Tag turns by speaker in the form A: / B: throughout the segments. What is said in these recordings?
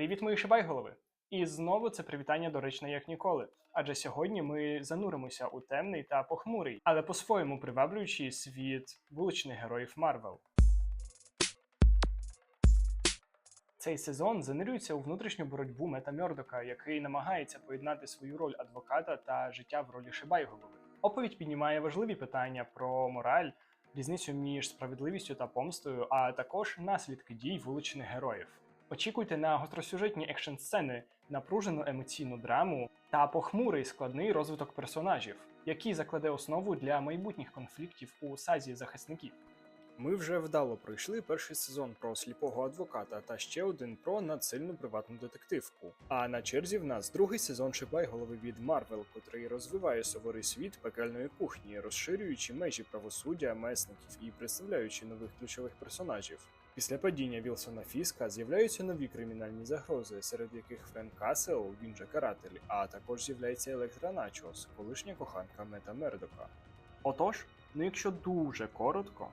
A: Привіт, мої шибайголови! І знову це привітання доречне як ніколи. Адже сьогодні ми зануримося у темний та похмурий, але по-своєму приваблюючий світ вуличних героїв Марвел. Цей сезон занурюється у внутрішню боротьбу Мета Мьордока, який намагається поєднати свою роль адвоката та життя в ролі Шибайголови. Оповідь піднімає важливі питання про мораль, різницю між справедливістю та помстою, а також наслідки дій вуличних героїв. Очікуйте на гостросюжетні екшн сцени, напружену емоційну драму та похмурий складний розвиток персонажів, який закладе основу для майбутніх конфліктів у сазі захисників. Ми вже вдало пройшли перший сезон про сліпого адвоката та ще один про надсильну приватну детективку. А на черзі в нас другий сезон Шибайголови від Марвел, котрий розвиває суворий світ пекельної кухні, розширюючи межі правосуддя, месників і представляючи нових ключових персонажів. Після падіння Вілсона Фіска з'являються нові кримінальні загрози, серед яких Френк Касел, він же каратель, а також з'являється Електра Начос, колишня коханка Мета Мердока. Отож, ну якщо дуже коротко.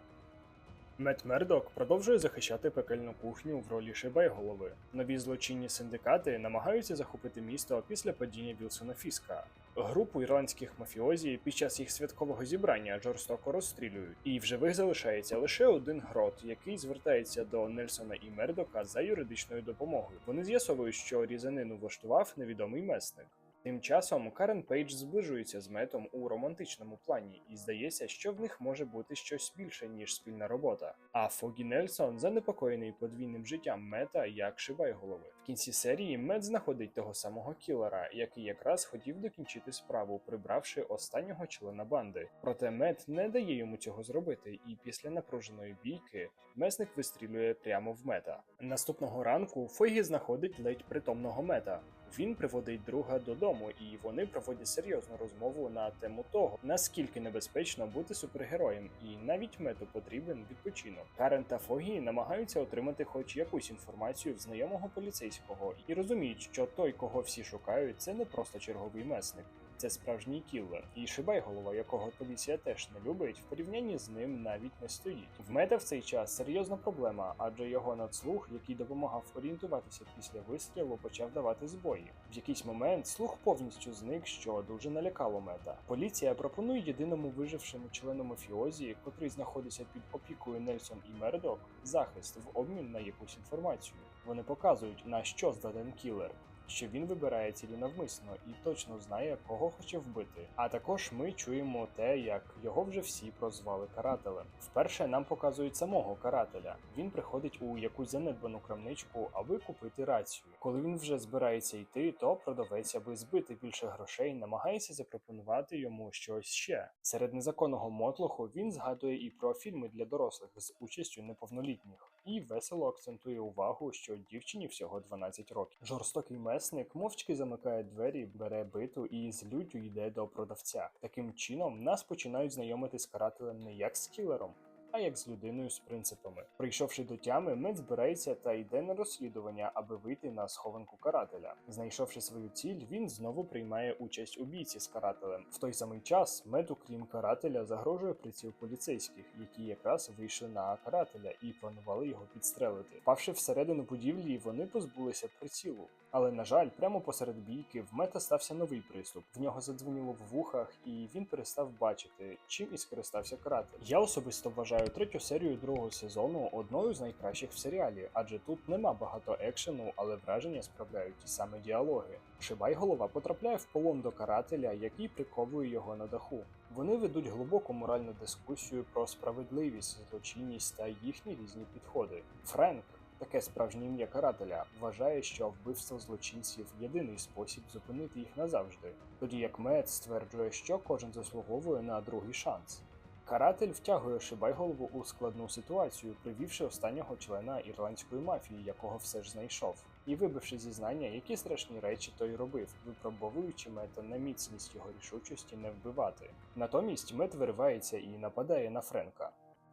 A: Мет Мердок продовжує захищати пекельну кухню в ролі Шибайголови. Нові злочинні синдикати намагаються захопити місто після падіння Вілсона Фіска. Групу ірландських мафіозі під час їх святкового зібрання жорстоко розстрілюють, і в живих залишається лише один грот, який звертається до Нельсона і Мердока за юридичною допомогою. Вони з'ясовують, що різанину влаштував невідомий месник. Тим часом Карен Пейдж зближується з метом у романтичному плані, і здається, що в них може бути щось більше, ніж спільна робота. А Фогі Нельсон занепокоєний подвійним життям мета як шибайголови. В кінці серії мет знаходить того самого кілера, який якраз хотів докінчити справу, прибравши останнього члена банди. Проте мет не дає йому цього зробити, і після напруженої бійки месник вистрілює прямо в мета. Наступного ранку Фойгі знаходить ледь притомного мета. Він приводить друга додому, і вони проводять серйозну розмову на тему того, наскільки небезпечно бути супергероєм, і навіть мету потрібен відпочинок. Карен та Фогі намагаються отримати хоч якусь інформацію в знайомого поліцейського і розуміють, що той, кого всі шукають, це не просто черговий месник. Це справжній кіллер, і Шибайголова, якого поліція теж не любить, в порівнянні з ним навіть не стоїть. В мета в цей час серйозна проблема, адже його надслух, який допомагав орієнтуватися після вистрілу, почав давати збої. В якийсь момент слух повністю зник, що дуже налякало мета. Поліція пропонує єдиному вижившому члену мафіозі, котрий знаходиться під опікою Нельсон і Мердок, захист в обмін на якусь інформацію. Вони показують на що здатен кілер що він вибирає цілі навмисно і точно знає, кого хоче вбити. А також ми чуємо те, як його вже всі прозвали карателем. Вперше нам показують самого карателя. Він приходить у якусь занедбану крамничку, аби купити рацію. Коли він вже збирається йти, то продавець, аби збити більше грошей, намагається запропонувати йому щось ще. Серед незаконного мотлоху він згадує і про фільми для дорослих з участю неповнолітніх. І весело акцентує увагу, що дівчині всього 12 років. Жорстокий месник мовчки замикає двері, бере биту і з люттю йде до продавця. Таким чином нас починають знайомити з карателем не як з кілером, а як з людиною з принципами. Прийшовши до тями, мед збирається та йде на розслідування, аби вийти на схованку карателя. Знайшовши свою ціль, він знову приймає участь у бійці з карателем. В той самий час меду, крім карателя, загрожує приціл поліцейських, які якраз вийшли на карателя і планували його підстрелити. Впавши всередину будівлі, вони позбулися прицілу. Але на жаль, прямо посеред бійки в мета стався новий приступ. В нього задзвоніло в вухах, і він перестав бачити, чим і скористався каратель. Я особисто вважаю третю серію другого сезону одною з найкращих в серіалі, адже тут нема багато екшену, але враження справляють ті самі діалоги. Шибайголова потрапляє в полон до карателя, який приковує його на даху. Вони ведуть глибоку моральну дискусію про справедливість, злочинність та їхні різні підходи. Френк. Таке справжнє ім'я карателя вважає, що вбивство злочинців єдиний спосіб зупинити їх назавжди, тоді як Мед стверджує, що кожен заслуговує на другий шанс. Каратель втягує Шибайголову у складну ситуацію, привівши останнього члена ірландської мафії, якого все ж знайшов, і вибивши зізнання, які страшні речі той робив, випробовуючи мета на міцність його рішучості не вбивати. Натомість мет виривається і нападає на Френка.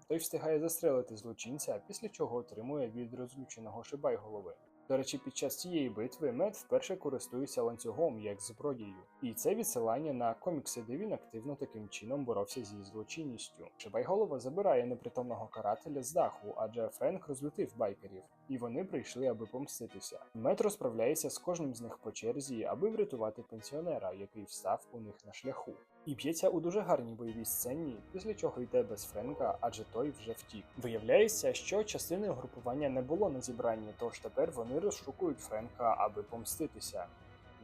A: Той встигає застрелити злочинця, після чого отримує від розлюченого Шибайголови. До речі, під час цієї битви Мед вперше користується ланцюгом як зброєю, і це відсилання на комікси, де він активно таким чином боровся зі злочинністю. Шибайголова забирає непритомного карателя з даху, адже Френк розлютив байкерів. І вони прийшли, аби помститися. Мет розправляється з кожним з них по черзі, аби врятувати пенсіонера, який встав у них на шляху. І б'ється у дуже гарній бойовій сцені, після чого йде без Френка, адже той вже втік. Виявляється, що частини угрупування не було на зібранні, тож тепер вони розшукують Френка, аби помститися.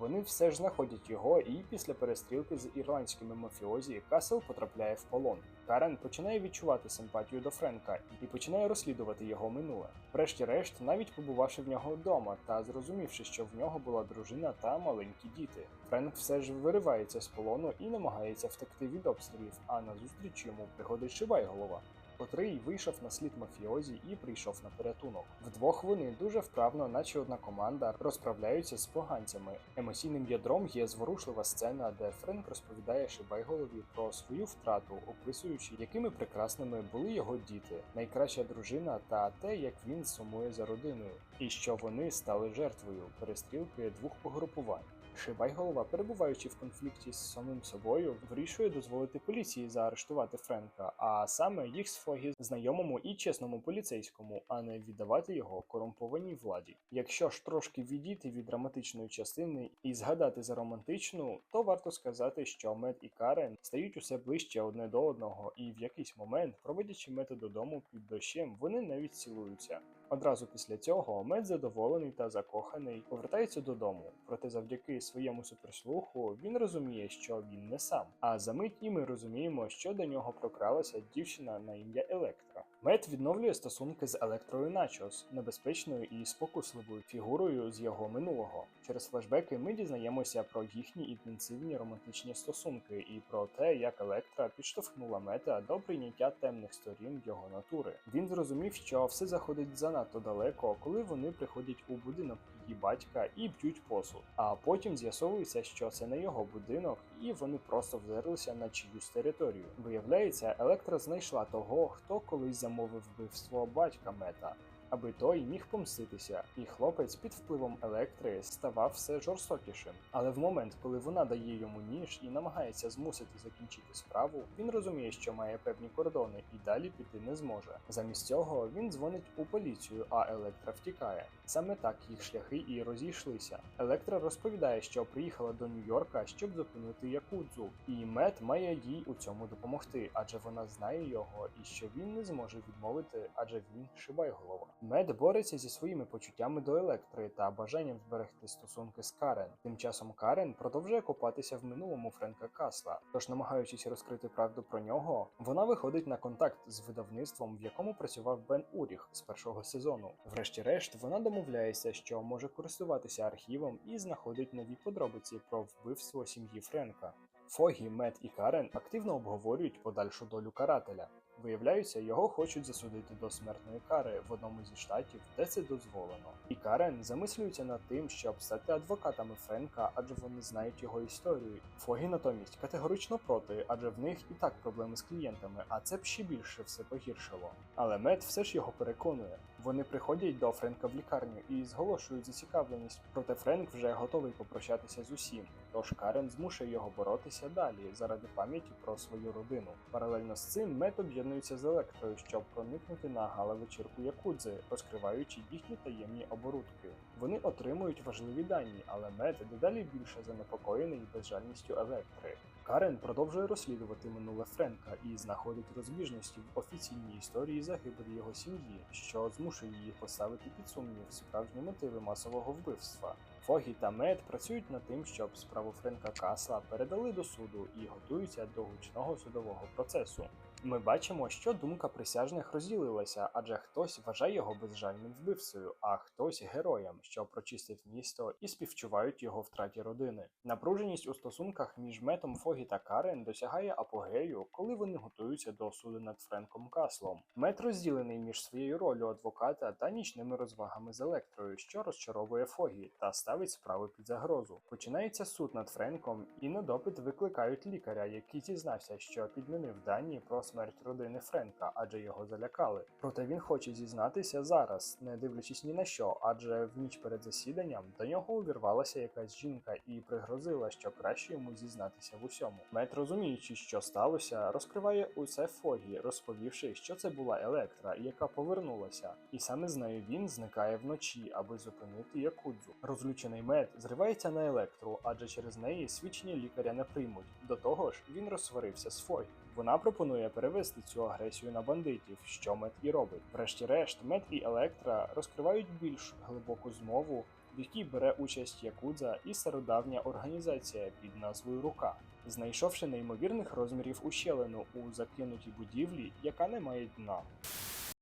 A: Вони все ж знаходять його, і після перестрілки з ірландськими мафіозі Касел потрапляє в полон. Карен починає відчувати симпатію до Френка і починає розслідувати його минуле. Врешті-решт, навіть побувавши в нього вдома та зрозумівши, що в нього була дружина та маленькі діти. Френк все ж виривається з полону і намагається втекти від обстрілів, а назустріч йому приходить Шибайголова котрий вийшов на слід мафіозі і прийшов на порятунок. Вдвох вони дуже вправно, наче одна команда, розправляються з поганцями. Емоційним ядром є зворушлива сцена, де Френк розповідає Шибайголові про свою втрату, описуючи, якими прекрасними були його діти, найкраща дружина та те, як він сумує за родиною, і що вони стали жертвою перестрілки двох погрупувань. Шибайголова, перебуваючи в конфлікті з самим собою, вирішує дозволити поліції заарештувати Френка, а саме їх з Фогі знайомому і чесному поліцейському, а не віддавати його корумпованій владі. Якщо ж трошки відійти від драматичної частини і згадати за романтичну, то варто сказати, що Мед і Карен стають усе ближче одне до одного, і в якийсь момент, проводячи Мета додому під дощем, вони навіть цілуються. Одразу після цього Мед задоволений та закоханий повертається додому. Проте завдяки своєму суперслуху він розуміє, що він не сам. А за мить і ми розуміємо, що до нього прокралася дівчина на ім'я Електра. Мед відновлює стосунки з Електрою Начос, небезпечною і спокусливою фігурою з його минулого. Через флешбеки ми дізнаємося про їхні інтенсивні романтичні стосунки і про те, як Електра підштовхнула Мета до прийняття темних сторін його натури. Він зрозумів, що все заходить занадто далеко, коли вони приходять у будинок її батька і б'ють посуд. А потім з'ясовується, що це не його будинок, і вони просто вдарилися на чиюсь територію. Виявляється, Електра знайшла того, хто колись замовив вбивство батька Мета. Аби той міг помститися, і хлопець під впливом електри ставав все жорстокішим. Але в момент, коли вона дає йому ніж і намагається змусити закінчити справу, він розуміє, що має певні кордони і далі піти не зможе. Замість цього він дзвонить у поліцію, а електра втікає. Саме так їх шляхи і розійшлися. Електра розповідає, що приїхала до Нью-Йорка, щоб зупинити Якудзу, і Мет має їй у цьому допомогти, адже вона знає його і що він не зможе відмовити, адже він шибайголова. Мед бореться зі своїми почуттями до електри та бажанням зберегти стосунки з Карен. Тим часом Карен продовжує копатися в минулому Френка Касла. Тож, намагаючись розкрити правду про нього, вона виходить на контакт з видавництвом, в якому працював Бен Уріх з першого сезону. Врешті-решт, вона домовляється, що може користуватися архівом і знаходить нові подробиці про вбивство сім'ї Френка. Фогі, Мет і Карен активно обговорюють подальшу долю карателя. Виявляється, його хочуть засудити до смертної кари в одному зі штатів, де це дозволено. І Карен замислюється над тим, щоб стати адвокатами Френка, адже вони знають його історію. Фогі натомість категорично проти, адже в них і так проблеми з клієнтами, а це б ще більше все погіршило. Але Мед все ж його переконує. Вони приходять до Френка в лікарню і зголошують зацікавленість, проте Френк вже готовий попрощатися з усім. Тож Карен змушує його боротися далі заради пам'яті про свою родину. Паралельно з цим Мед об'єднується з електрою, щоб проникнути на гала-вечірку Якудзи, розкриваючи їхні таємні оборудки. Вони отримують важливі дані, але Мед дедалі більше занепокоєний безжальністю електри. Карен продовжує розслідувати минуле Френка і знаходить розбіжності в офіційній історії загибелі його сім'ї, що змушує її поставити під сумнів справжні мотиви масового вбивства. Фогі та Мед працюють над тим, щоб справу Френка Касла передали до суду і готуються до гучного судового процесу. Ми бачимо, що думка присяжних розділилася, адже хтось вважає його безжальним вбивцею, а хтось героєм, що прочистив місто і співчувають його втраті родини. Напруженість у стосунках між Метом Фогі та Карен досягає апогею, коли вони готуються до суду над Френком Каслом. Мет розділений між своєю ролью адвоката та нічними розвагами з електрою, що розчаровує Фогі та ставить справи під загрозу. Починається суд над Френком, і на допит викликають лікаря, який зізнався, що підмінив дані про смерть родини Френка, адже його залякали. Проте він хоче зізнатися зараз, не дивлячись ні на що, адже в ніч перед засіданням до нього увірвалася якась жінка і пригрозила, що краще йому зізнатися в усьому. Мет, розуміючи, що сталося, розкриває усе Фогі, розповівши, що це була Електра, яка повернулася, і саме з нею він зникає вночі, аби зупинити Якудзу. Розлючений мед зривається на електру, адже через неї свідчення лікаря не приймуть. До того ж, він розсварився з Фогі. Вона пропонує перевести цю агресію на бандитів, що мед і робить. Врешті-решт, мед і Електра розкривають більш глибоку змову, в якій бере участь Якудза і стародавня організація під назвою Рука, знайшовши неймовірних розмірів ущелину у закинутій будівлі, яка не має дна.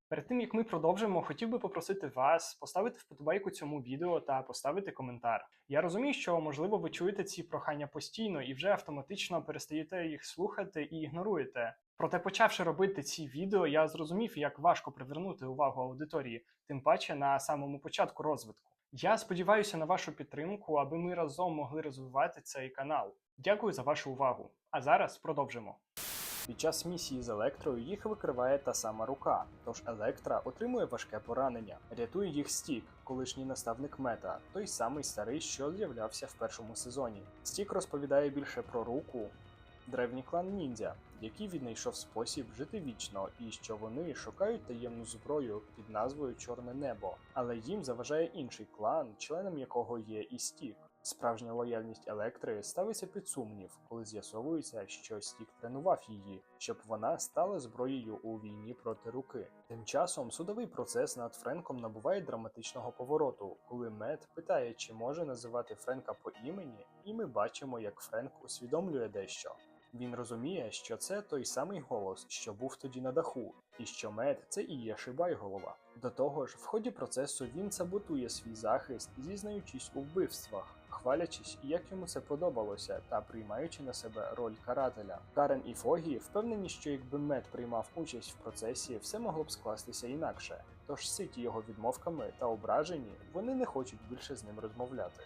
A: Перед тим як ми продовжимо, хотів би попросити вас поставити вподобайку цьому відео та поставити коментар. Я розумію, що можливо ви чуєте ці прохання постійно і вже автоматично перестаєте їх слухати і ігноруєте. Проте, почавши робити ці відео, я зрозумів, як важко привернути увагу аудиторії, тим паче на самому початку розвитку. Я сподіваюся на вашу підтримку, аби ми разом могли розвивати цей канал. Дякую за вашу увагу. А зараз продовжимо. Під час місії з електрою їх викриває та сама рука, тож Електра отримує важке поранення. Рятує їх Стік, колишній наставник мета, той самий старий, що з'являвся в першому сезоні. Стік розповідає більше про руку, древній клан ніндзя, який віднайшов спосіб жити вічно, і що вони шукають таємну зброю під назвою Чорне Небо, але їм заважає інший клан, членом якого є і Стік. Справжня лояльність Електри ставиться під сумнів, коли з'ясовується, що Стік тренував її, щоб вона стала зброєю у війні проти руки. Тим часом судовий процес над Френком набуває драматичного повороту, коли Мед питає, чи може називати Френка по імені, і ми бачимо, як Френк усвідомлює дещо. Він розуміє, що це той самий голос, що був тоді на даху, і що мед це і є Шибайголова. До того ж, в ході процесу він саботує свій захист, зізнаючись у вбивствах, хвалячись, як йому це подобалося, та приймаючи на себе роль карателя. Карен і Фогі впевнені, що якби мед приймав участь в процесі, все могло б скластися інакше. Тож ситі його відмовками та ображені, вони не хочуть більше з ним розмовляти.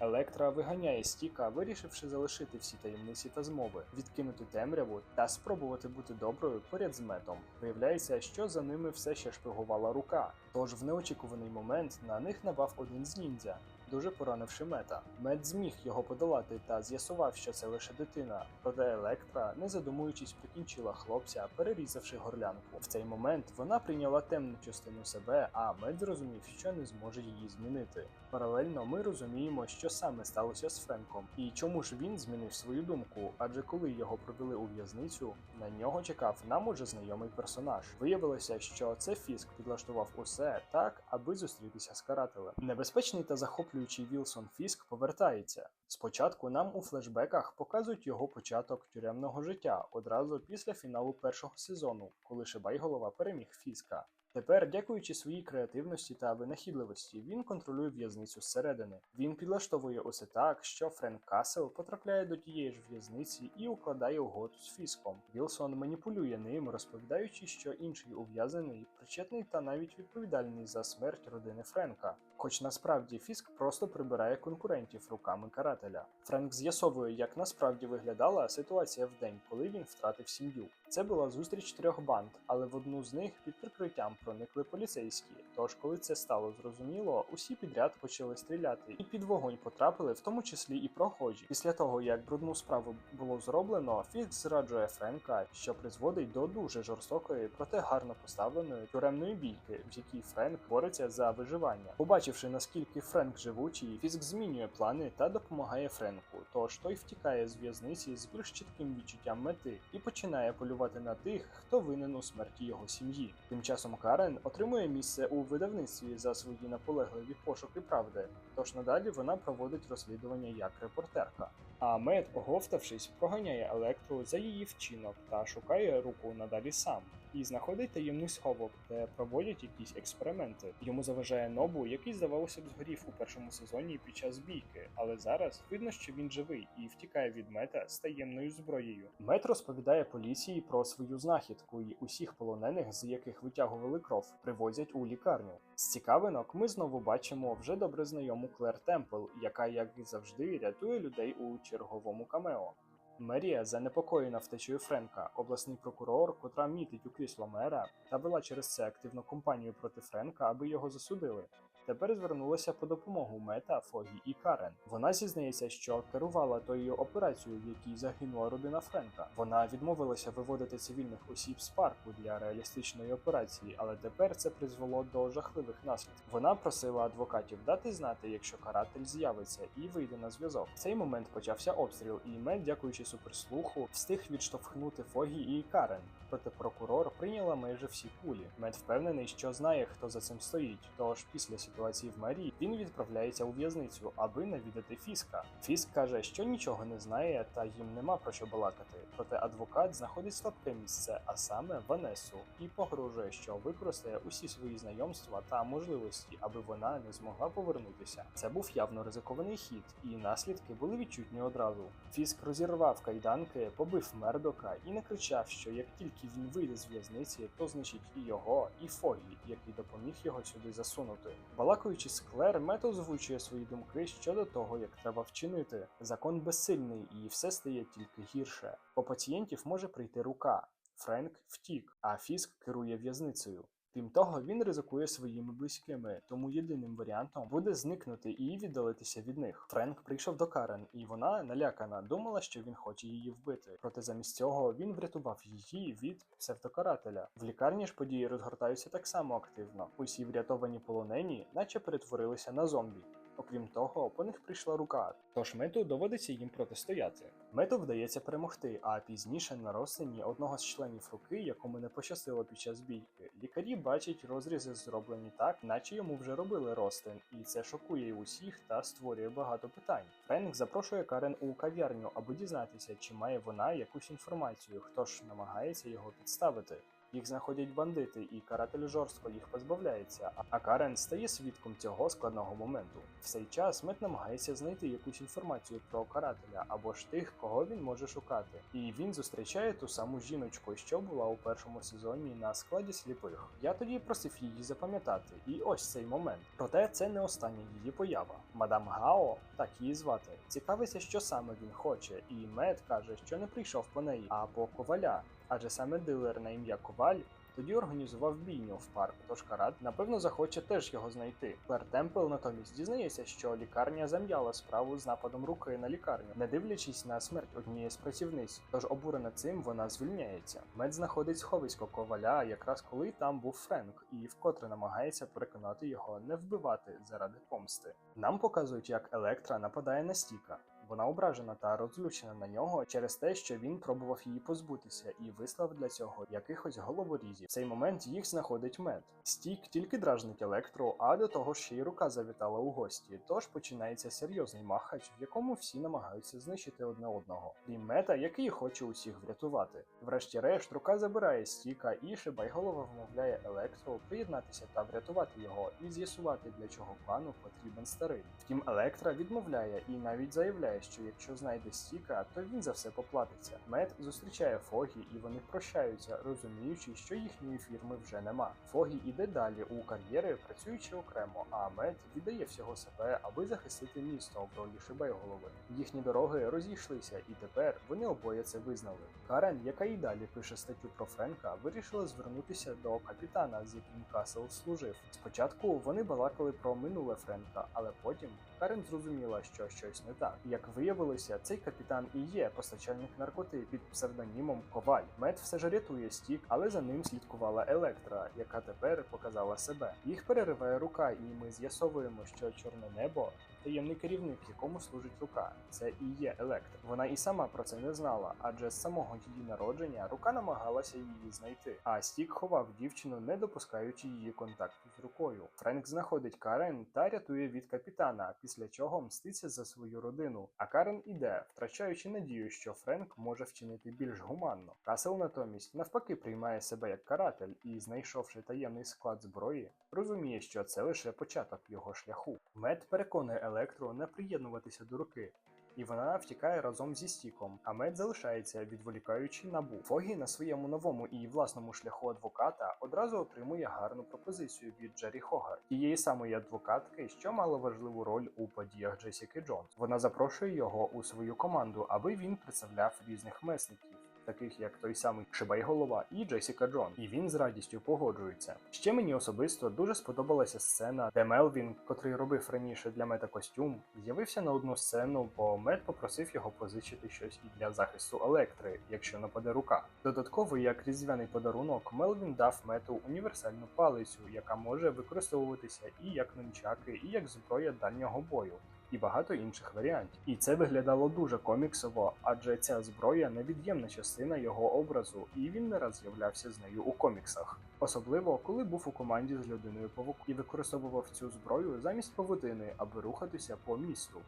A: Електра виганяє стіка, вирішивши залишити всі таємниці та змови, відкинути темряву та спробувати бути доброю поряд з метом. Виявляється, що за ними все ще шпигувала рука. Тож в неочікуваний момент на них напав один з ніндзя, дуже поранивши мета. Мет зміг його подолати та з'ясував, що це лише дитина. Проте Електра, не задумуючись, прикінчила хлопця, перерізавши горлянку. В цей момент вона прийняла темну частину себе, а Мет зрозумів, що не зможе її змінити. Паралельно ми розуміємо, що саме сталося з Френком, і чому ж він змінив свою думку, адже коли його провели у в'язницю, на нього чекав нам уже знайомий персонаж. Виявилося, що це Фіск підлаштував усе так, аби зустрітися з карателем. Небезпечний та захоплюючий Вілсон Фіск повертається. Спочатку нам у флешбеках показують його початок тюремного життя одразу після фіналу першого сезону, коли Шибайголова переміг Фіска. Тепер, дякуючи своїй креативності та винахідливості, він контролює в'язницю зсередини. Він підлаштовує усе так, що Френк Касел потрапляє до тієї ж в'язниці і укладає угоду з Фіском. Вілсон маніпулює ним, розповідаючи, що інший ув'язнений причетний та навіть відповідальний за смерть родини Френка. Хоч насправді Фіск просто прибирає конкурентів руками карателя. Френк з'ясовує, як насправді виглядала ситуація в день, коли він втратив сім'ю. Це була зустріч трьох банд, але в одну з них під прикриттям проникли поліцейські. Тож, коли це стало зрозуміло, усі підряд почали стріляти, і під вогонь потрапили, в тому числі і прохожі. Після того, як брудну справу було зроблено, Фіск зраджує Френка, що призводить до дуже жорстокої, проте гарно поставленої тюремної бійки, в якій Френк бореться за виживання. Побачивши наскільки Френк живучий, Фіск змінює плани та допомагає Френку. Тож той втікає з в'язниці з більш чітким відчуттям мети і починає полювати на тих, хто винен у смерті його сім'ї. Тим часом Карен отримує місце у видавництві за свої наполегливі пошуки правди. Тож надалі вона проводить розслідування як репортерка. А Мед, оговтавшись, проганяє Електру за її вчинок та шукає руку надалі сам. І знаходить таємний сховок, де проводять якісь експерименти. Йому заважає Нобу, який, здавалося б, згорів у першому сезоні під час бійки, але зараз видно, що він живий і втікає від мета з таємною зброєю. Мет розповідає поліції про свою знахідку і усіх полонених, з яких витягували кров, привозять у лікарню. З цікавинок ми знову бачимо вже добре знайому Клер Темпл, яка, як і завжди, рятує людей у черговому камео. Мерія занепокоєна втечею Френка, обласний прокурор, котра мітить у крісло мера та вела через це активну кампанію проти Френка, аби його засудили. Тепер звернулася по допомогу Мета, Фогі і Карен. Вона зізнається, що керувала тою операцією, в якій загинула родина Френка. Вона відмовилася виводити цивільних осіб з парку для реалістичної операції, але тепер це призвело до жахливих наслідків. Вона просила адвокатів дати знати, якщо каратель з'явиться і вийде на зв'язок. В цей момент почався обстріл, і Мет, дякуючи суперслуху, встиг відштовхнути Фогі і Карен. Проте прокурор прийняла майже всі кулі. Мед впевнений, що знає, хто за цим стоїть. Тож після ситуації в мерії він відправляється у в'язницю, аби навідати Фіска. Фіск каже, що нічого не знає та їм нема про що балакати. Проте адвокат знаходить слабке місце, а саме Ванесу, і погрожує, що використає усі свої знайомства та можливості, аби вона не змогла повернутися. Це був явно ризикований хід, і наслідки були відчутні одразу. Фіск розірвав кайданки, побив Мердока і накричав, що як тільки він вийде з в'язниці, то значить і його, і Фогі, який допоміг його сюди засунути. Балакуючи з Клер, Мет озвучує свої думки щодо того, як треба вчинити. Закон безсильний, і все стає тільки гірше. По пацієнтів може прийти рука. Френк втік, а Фіск керує в'язницею. Крім того, він ризикує своїми близькими, тому єдиним варіантом буде зникнути і віддалитися від них. Френк прийшов до Карен, і вона, налякана, думала, що він хоче її вбити. Проте замість цього він врятував її від псевдокарателя. В лікарні ж події розгортаються так само активно. Усі врятовані полонені, наче перетворилися на зомбі. Окрім того, по них прийшла рука, тож мету доводиться їм протистояти. Мету вдається перемогти, а пізніше на розтині одного з членів руки, якому не пощастило під час бійки, лікарі бачать розрізи зроблені так, наче йому вже робили розтин, і це шокує усіх та створює багато питань. Френк запрошує Карен у кав'ярню, аби дізнатися, чи має вона якусь інформацію, хто ж намагається його підставити. Їх знаходять бандити, і каратель жорстко їх позбавляється, а Карен стає свідком цього складного моменту. В цей час Мет намагається знайти якусь інформацію про карателя або ж тих, кого він може шукати. І він зустрічає ту саму жіночку, що була у першому сезоні на складі сліпих. Я тоді просив її запам'ятати, і ось цей момент. Проте це не остання її поява. Мадам Гао, так її звати, цікавиться, що саме він хоче, і Мет каже, що не прийшов по неї, а по коваля. Адже саме дилер на ім'я Коваль тоді організував бійню в парк, тож Карат напевно захоче теж його знайти. Клер Темпл натомість дізнається, що лікарня зам'яла справу з нападом руки на лікарню, не дивлячись на смерть однієї з працівниць. Тож обурена цим вона звільняється. Мед знаходить сховисько коваля, якраз коли там був Френк, і вкотре намагається переконати його не вбивати заради помсти. Нам показують, як Електра нападає на Стіка. Вона ображена та розлючена на нього через те, що він пробував її позбутися і вислав для цього якихось головорізів. В цей момент їх знаходить мед. Стік тільки дражнить електру, а до того ж ще й рука завітала у гості. Тож починається серйозний махач, в якому всі намагаються знищити одне одного. Крім мета, який хоче усіх врятувати. Врешті-решт, рука забирає стіка, і Шибайголова вмовляє електру приєднатися та врятувати його і з'ясувати, для чого плану потрібен старий. Втім, електра відмовляє і навіть заявляє, що якщо знайде стіка, то він за все поплатиться. Мед зустрічає Фогі, і вони прощаються, розуміючи, що їхньої фірми вже нема. Фогі іде далі у кар'єри, працюючи окремо, а Мед віддає всього себе, аби захистити місто в ролі Шибайголови. Їхні дороги розійшлися, і тепер вони обоє це визнали. Карен, яка і далі пише статтю про Френка, вирішила звернутися до капітана, з яким Касел служив. Спочатку вони балакали про минуле Френка, але потім Карен зрозуміла, що щось не так. Як виявилося, цей капітан і є постачальник наркоти під псевдонімом Коваль. Мед все ж рятує стік, але за ним слідкувала Електра, яка тепер показала себе. Їх перериває рука, і ми з'ясовуємо, що чорне небо. Таємний керівник, якому служить рука, це і є Електра. Вона і сама про це не знала, адже з самого її народження рука намагалася її знайти. А Стік ховав дівчину, не допускаючи її контакту з рукою. Френк знаходить Карен та рятує від капітана, після чого мститься за свою родину. А Карен іде, втрачаючи надію, що Френк може вчинити більш гуманно. Касел натомість навпаки приймає себе як каратель і, знайшовши таємний склад зброї, розуміє, що це лише початок його шляху. Мед переконує Електро не приєднуватися до руки. І вона втікає разом зі стіком. А мед залишається, відволікаючи набу. Фогі на своєму новому і власному шляху адвоката одразу отримує гарну пропозицію від Джері Хогар, тієї самої адвокатки, що мала важливу роль у подіях Джесіки Джонс. Вона запрошує його у свою команду, аби він представляв різних месників. Таких як той самий Шибайголова і Джесіка Джон, і він з радістю погоджується. Ще мені особисто дуже сподобалася сцена, де Мелвін, котрий робив раніше для Мета костюм, з'явився на одну сцену, бо Мет попросив його позичити щось і для захисту електри, якщо нападе рука. Додатково, як різдвяний подарунок, Мелвін дав мету універсальну палицю, яка може використовуватися і як нунчаки, і як зброя дальнього бою. І багато інших варіантів. І це виглядало дуже коміксово, адже ця зброя невід'ємна частина його образу, і він не раз з'являвся з нею у коміксах. Особливо, коли був у команді з людиною павук і використовував цю зброю замість павутини, аби рухатися по місту.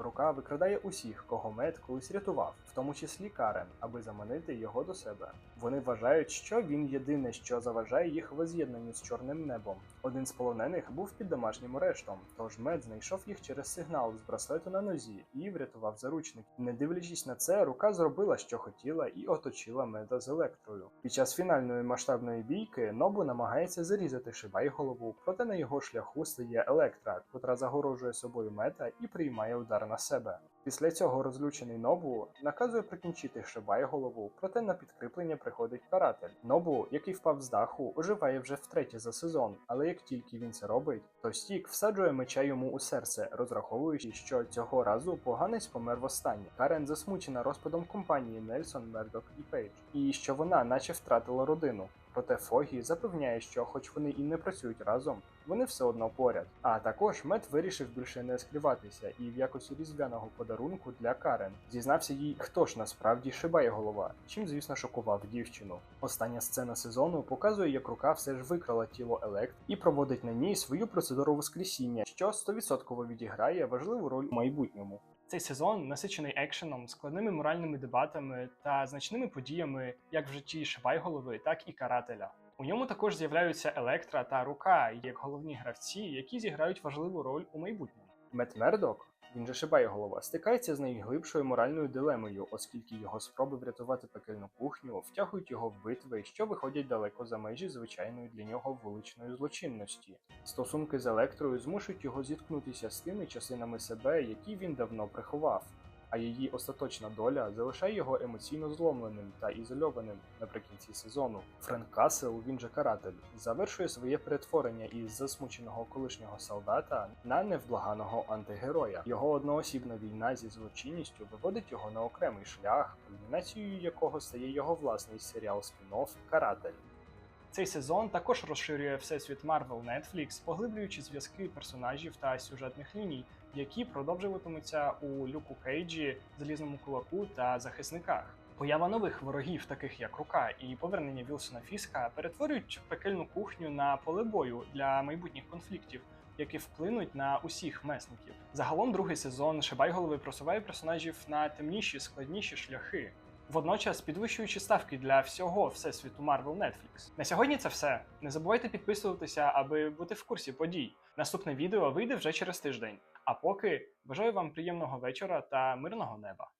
A: Рука викрадає усіх, кого мед колись рятував, в тому числі Карен, аби заманити його до себе. Вони вважають, що він єдине, що заважає їх воз'єднанню з чорним небом. Один з полонених був під домашнім арештом, тож мед знайшов їх через сигнал з браслету на нозі і врятував заручник. Не дивлячись на це, рука зробила, що хотіла, і оточила меда з електрою. Під час фінальної масштабної бійки Нобу намагається зарізати Шибай голову, проте на його шляху стає електра, котра загорожує собою мета і приймає удар на себе. Після цього розлючений Нобу наказує прикінчити Шибай голову, проте на підкріплення приходить каратель. Нобу, який впав з даху, оживає вже втретє за сезон, але як тільки він це робить, то Стік всаджує меча йому у серце, розраховуючи, що цього разу поганець помер востаннє. Карен засмучена розпадом компанії Нельсон, Мердок і Пейдж, і що вона наче втратила родину. Проте Фогі запевняє, що, хоч вони і не працюють разом, вони все одно поряд. А також Мет вирішив більше не скриватися і в якості різдвяного подарунку для Карен зізнався їй, хто ж насправді шибає голова, чим, звісно, шокував дівчину. Остання сцена сезону показує, як рука все ж викрала тіло Елект і проводить на ній свою процедуру воскресіння, що 100% відіграє важливу роль у майбутньому. Цей сезон насичений екшеном, складними моральними дебатами та значними подіями як в житті Шибайголови, так і карателя. У ньому також з'являються Електра та Рука як головні гравці, які зіграють важливу роль у майбутньому. Мет Мердок, він же шибає голова, стикається з найглибшою моральною дилемою, оскільки його спроби врятувати пекельну кухню втягують його в битви, що виходять далеко за межі звичайної для нього вуличної злочинності. Стосунки з електрою змушують його зіткнутися з тими частинами себе, які він давно приховав. А її остаточна доля залишає його емоційно зломленим та ізольованим наприкінці сезону. Френк Касел, він же каратель, завершує своє перетворення із засмученого колишнього солдата на невблаганого антигероя. Його одноосібна війна зі злочинністю виводить його на окремий шлях, кульмінацією якого стає його власний серіал спін-офф Каратель. Цей сезон також розширює всесвіт Marvel Netflix, поглиблюючи зв'язки персонажів та сюжетних ліній, які продовжуватимуться у Люку Кейджі, Залізному кулаку та захисниках. Поява нових ворогів, таких як рука, і повернення Вілсона Фіска, перетворюють пекельну кухню на поле бою для майбутніх конфліктів, які вплинуть на усіх месників. Загалом другий сезон Шибайголови просуває персонажів на темніші, складніші шляхи. Водночас підвищуючи ставки для всього всесвіту Marvel Netflix. На сьогодні це все. Не забувайте підписуватися, аби бути в курсі подій. Наступне відео вийде вже через тиждень. А поки бажаю вам приємного вечора та мирного неба.